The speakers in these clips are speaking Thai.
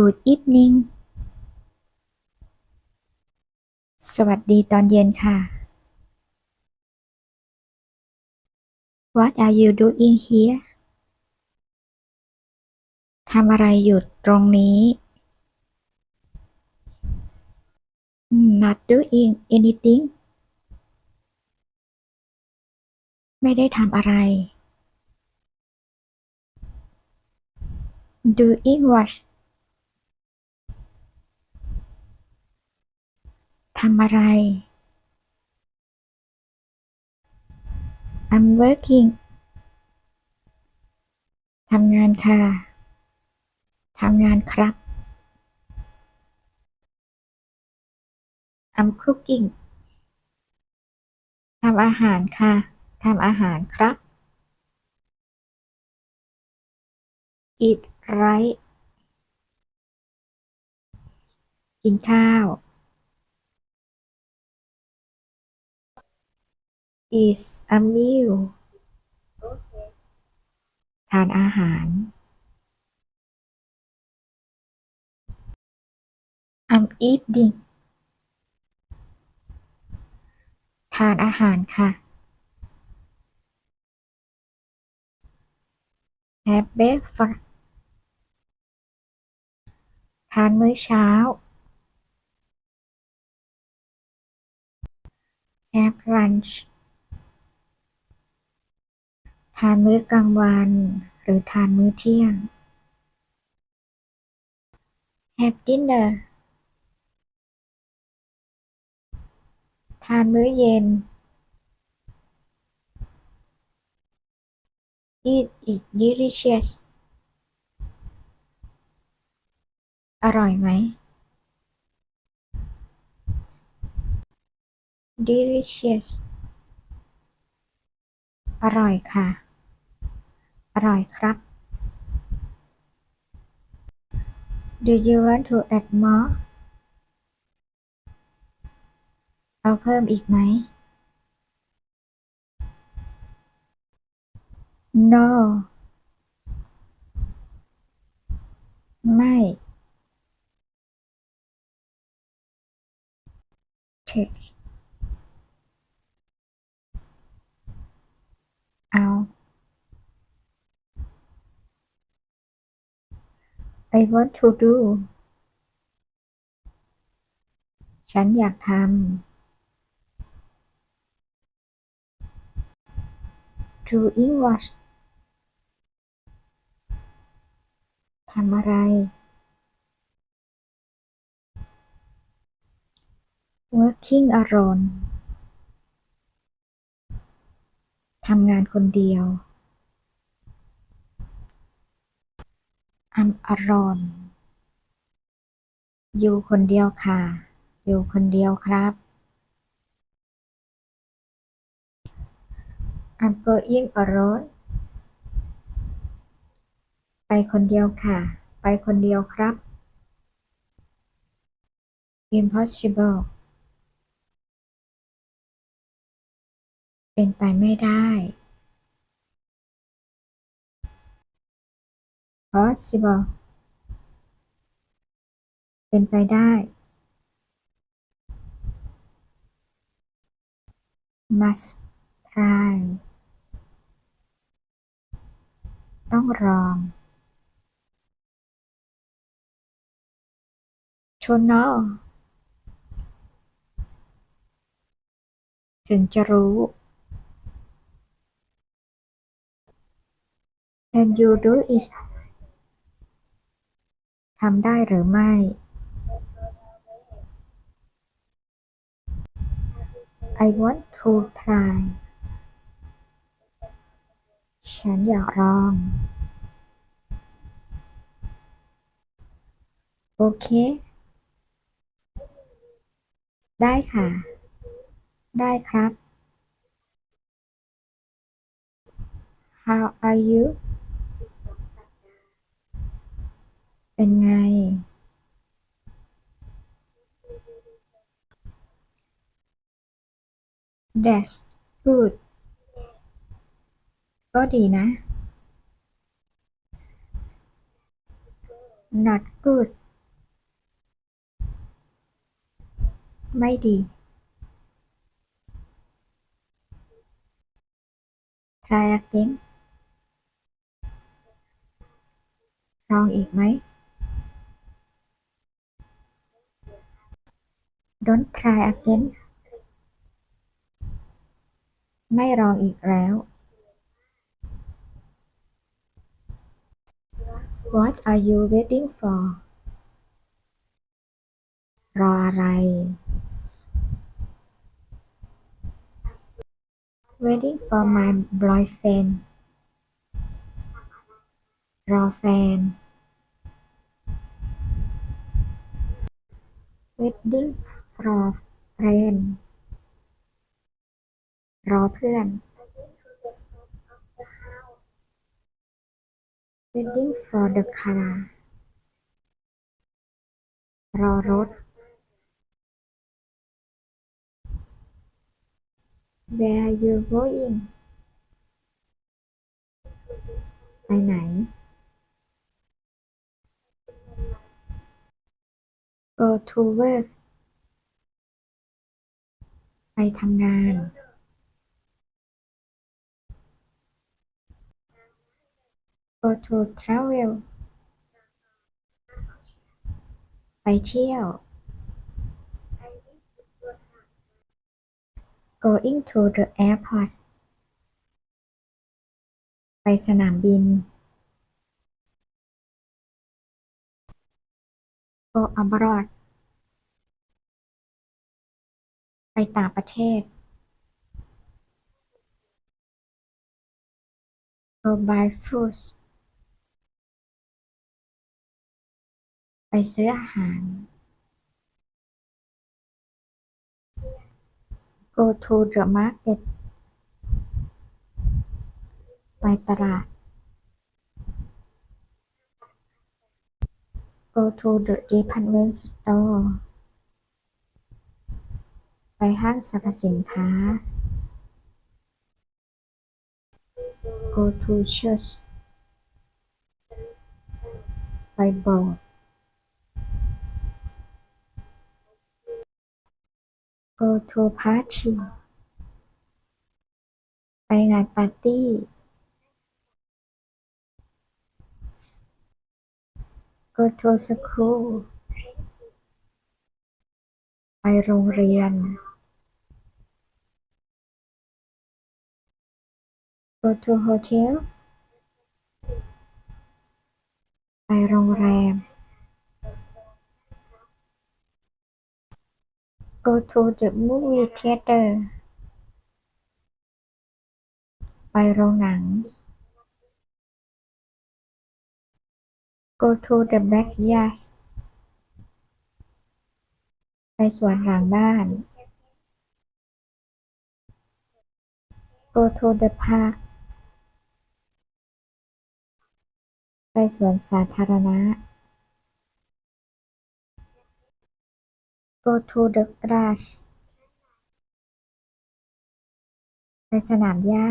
Good evening สวัสดีตอนเย็นค่ะ What are you doing here ทำอะไรอยู่ตรงนี้ Not doing anything ไม่ได้ทำอะไร Doing what ทำอะไร I'm working ทำงานค่ะ ทำงานครับ I'm cooking ทำอาหารค่ะ ทำอาหารครับ Eat right กินข้าว is a meal ทานอาหาร I'm eating ทานอาหารค่ะ Have breakfast ทานมื้อเช้า Have lunch ทานมื้อกลางวัน หรือทานมื้อเที่ยง Have dinner ทานมื้อเย็น It is delicious อร่อยไหม delicious อร่อยค่ะ อร่อยครับ Do you want to add more เอาเพิ่มอีกไหม No ไม่ Check เอา I want to do ฉันอยากทำ Doing what ทำอะไร Working alone ทำงานคนเดียว I'm alone อยู่คนเดียวค่ะ อยู่คนเดียวครับ I'm going alone ไปคนเดียวค่ะ ไปคนเดียวครับ Impossible เป็นไปไม่ได้ Possible เป็นไปได้ Must try ต้องลอง To know ถึงจะรู้ Can you do it ทำได้หรือไม่ I want to try ฉันอยากลอง โอเค ได้ค่ะ ได้ครับ How are you เป็นไง That's good ก็ดีนะ Not good ไม่ดี Try again ลองอีกไหม don't try again ไม่ลองอีกแล้ว What are you waiting for รออะไร waiting for my boyfriend รอแฟน waiting for friend รอเพื่อน waiting for the car รอรถ Where are you going ไปไหน Go to work ไปทำงาน Go to travel ไปเที่ยว Going to the airport ไปสนามบิน Go abroad ไปต่างประเทศ Go buy food ไปซื้ออาหาร Go to the market ไปตลาด Go to the department store ไปห้างสรรพสินค้า Go to church ไปโบสถ์ Go to party ไปงานปาร์ตี้ Go to school ไปโรงเรียน Go to hotel ไปโรงแรม Go to the movie theater ไปโรงหนัง Go to the backyard ไปสวนหลังบ้าน Go to the park ไปสวนสาธารณะ Go to the grass ไปสนามหญ้า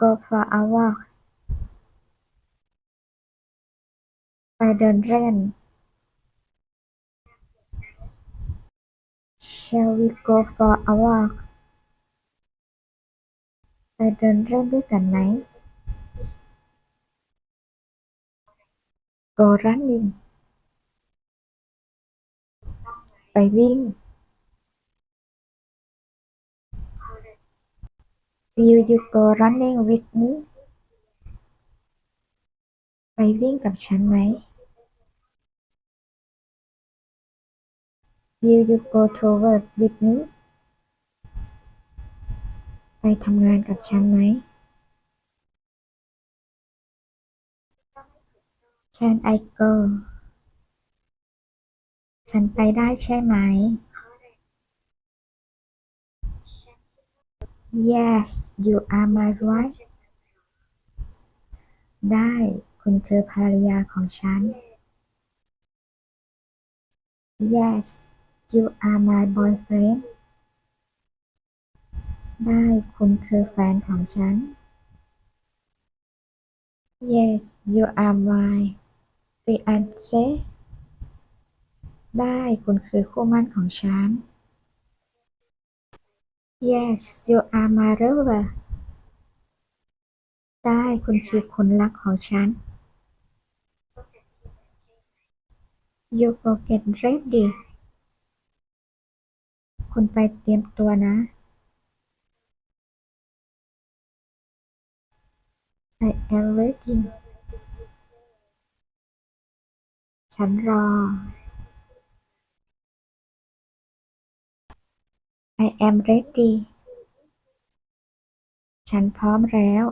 Go for a walk ไปเดินเล่น Shall we go for a walk ไปเดินเล่นด้วยกันไหม Go running ไปวิ่ง Will you go running with me ไปวิ่งกับฉันไหม Will you go to work with me ไปทำงานกับฉันไหม Can I go ฉันไปได้ใช่ไหม Yes you are my wife ได้ คุณคือภรรยาของฉัน Yes you are my boyfriend ได้ คุณคือแฟนของฉัน Yes you are my fiancé ได้ คุณคือคู่มั่นของฉัน Yes you are my lover ได้คุณคือคนรักของฉัน You go get ready คุณไปเตรียมตัวนะ I am ready ฉันรอ I am ready ฉันพร้อมแล้ว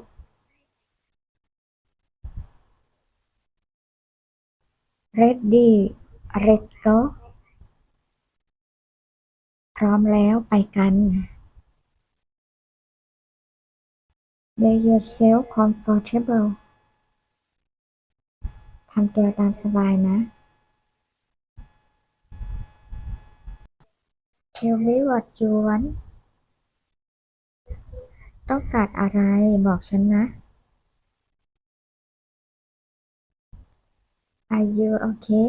Ready Let's go พร้อมแล้วไปกัน Make yourself comfortable ทำตัวตามสบายนะ Tell me what you want ต้องการอะไรบอกฉันนะ Are you okay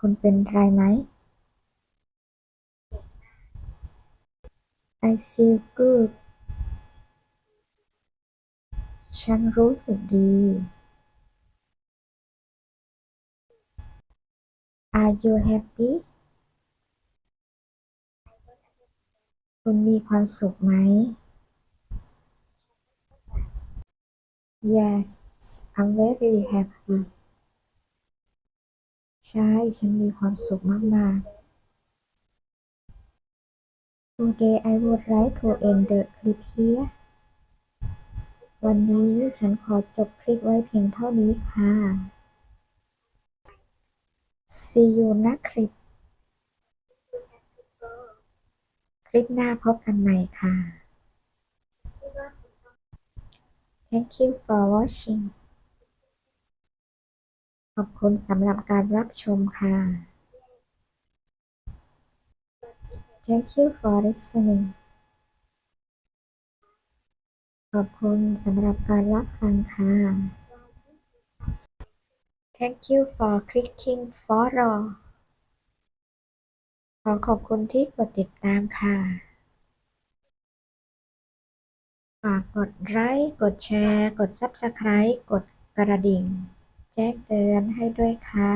คุณเป็นไรไหม I feel good ฉันรู้สึกดี Are you happy คุณมีความสุขไหม Yes I'm very happy ใช่ ฉันมีความสุขมาก ๆ Today I would like to end the clip here วันนี้ฉันขอจบคลิปไว้เพียงเท่านี้ค่ะ See you นะคลิป คลิปหน้าพบกันใหม่ค่ะ Thank you for watching ขอบคุณสำหรับการรับชมค่ะ Thank you for listening ขอบคุณสำหรับการรับฟังค่ะ Thank you for clicking follow ขอขอบคุณที่กดติดตามค่ะ ฝากกดไลค์ กดแชร์ กด Subscribe กดกระดิ่ง แจ้งเตือนให้ด้วยค่ะ